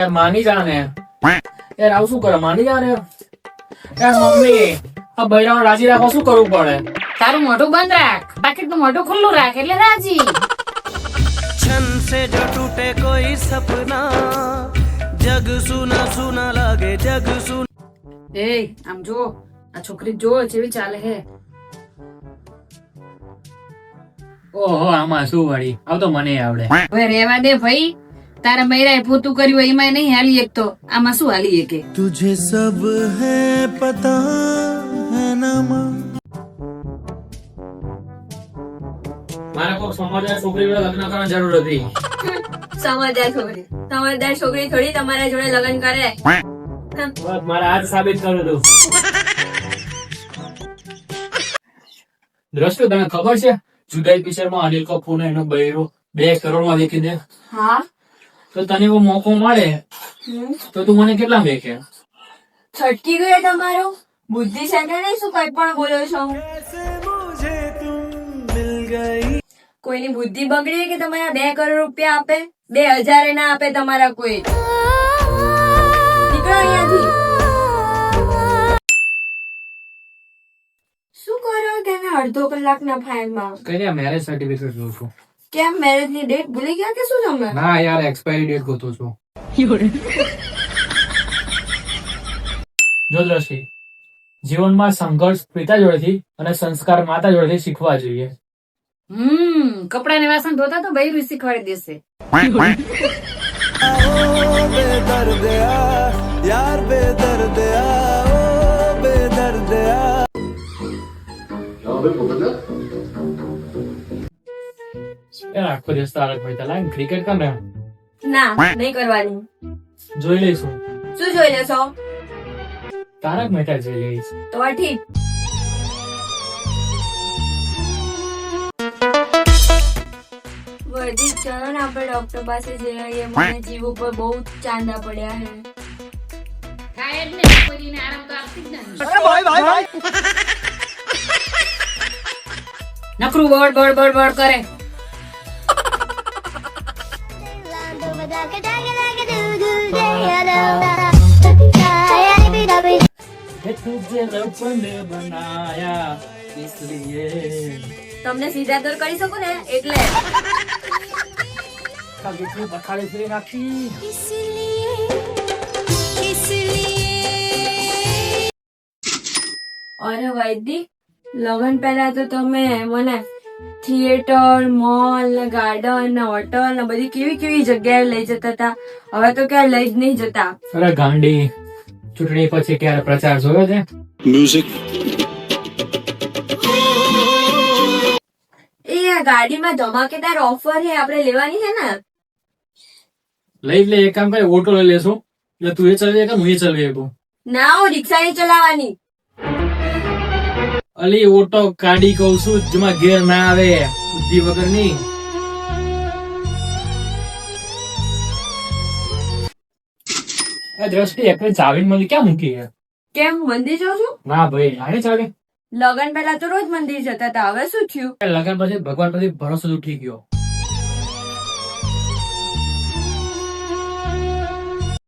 યાર માની જા યાર આવું શું કરે? માની જા યાર મમ્મી આ બૈરાઓ રાજી રાખવા શું કરવું પડે? તારું મોઢું બંધ રાખ. બાકી તું મોઢું ખુલ્લું રાખ એટલે રાજી. છન સે જો ટૂટે કોઈ સપના. જગ સુના સુના લાગે જગ સુન. એ આમ જો આ છોકરી જો જેવી ચાલે હે. ઓહો આમાં શું વળી? આવ તો મને આવડે. હવે રેવા દે ભાઈ. તારા મૈરાએ પોતું કર્યું હોય એમાં નહીં હાલી એક તો. આમાં શું હાલી કે તુજે સબ હે પતા હે નામા. મારે કોઈ સમજદાર છોકરી જોડે લગ્ન કરવાની જરૂર હતી. સમજદાર છોકરી. સમજદાર છોકરી થોડી તમારા જોડે લગ્ન કરે. બસ મારે આજ સાબિત કરું તું દ્રષ્ટુ તને ખબર છે? જુદાઈ પિક્ચરમાં અનિલ કપૂર એનો બૈરો બે કરોડમાં વેચી દે. હા? તો તને એવો મોકો મળે? તો તું મને કેટલા દેખે છટકી ગયો તમારો? બુદ્ધિ સાથે નહીં શું કઈ પણ બોલો છો? કોઈની બુદ્ધિ બગડી કે તમારા બે કરોડ રૂપિયા આપે? બે હજાર ના આપે તમારા કોઈ. નીકળો અહીંયાથી. શું કરો? કે અડધો કલાકના ફાઇલમાં કર્યા મેરેજ સર્ટિફિકેટ જોઉં છું. કેમ મેરેજની ડેટ ભૂલી ગયા કે શું તમે ના યાર એક્સપાયરી ડેટ ગોતો છું. જો દ્રષ્ટિ જીવનમાં સંઘર્ષ પિતા જોડેથી અને સંસ્કાર માતા જોડેથી શીખવા જોઈએ. હમ કપડા ને વાસણ ધોતા તો બૈરું શીખવાડી દેશે. યાર બે દર્દ આ બે દર્દ આ યાર આખો દિવસ તારક મહેતા લાઈન ક્રિકેટ કર ને ના નહીં કરવાની. જોઈ લઈશું. શું જોઈ લેશો? તારક મહેતા જોઈ લઈશ. તો ઠીક. વર્ધિત ચલો ને આપણે ડોક્ટર પાસે જઈ આવીએ મને જીવ ઉપર બહુ ચાંદા પડ્યા છે. જ ને છોકરીને આરામ તો આપતી જ નથી નકરું બળ બળ બળ બળ કરે. તમને સીધા દર કરી શકું ને એટલે. બખાડી ફેરી નાખી અરે વૈદિક લગન પહેલા તો તમે મને થિયેટર મોલ ને ગાર્ડન ને હોટલ ને બધી કેવી કેવી જગ્યાએ લઈ જતા હતા. હવે તો ક્યાંય લઈ જ નહીં જતા. અરે ગાંડી ચૂંટણી પછી ક્યારે પ્રચાર જોયો છે? એ આ ગાડીમાં ધમાકેદાર ઓફર છે આપણે લેવાની છે ને? લઈ લે એક કામ કરે ઓટો લઈ લેશું. એટલે તું એ ચલાવી કે હું એ ચલાવી ના હું રિક્ષા નહીં ચલાવવાની. અલી ઓટો કાઢી કઉ છું જેમાં ગેર ના આવે બુદ્ધિ વગરની દ્રષ્ટિ એક ચાવી મને ક્યાં મૂકી છે? કેમ મંદિર જાઉં છું? ના ભાઈ આને ચાલે. લગન પહેલા તો રોજ મંદિર જતા હતા હવે શું થયું? લગન પછી ભગવાન પછી ભરોસો ઉઠી ગયો.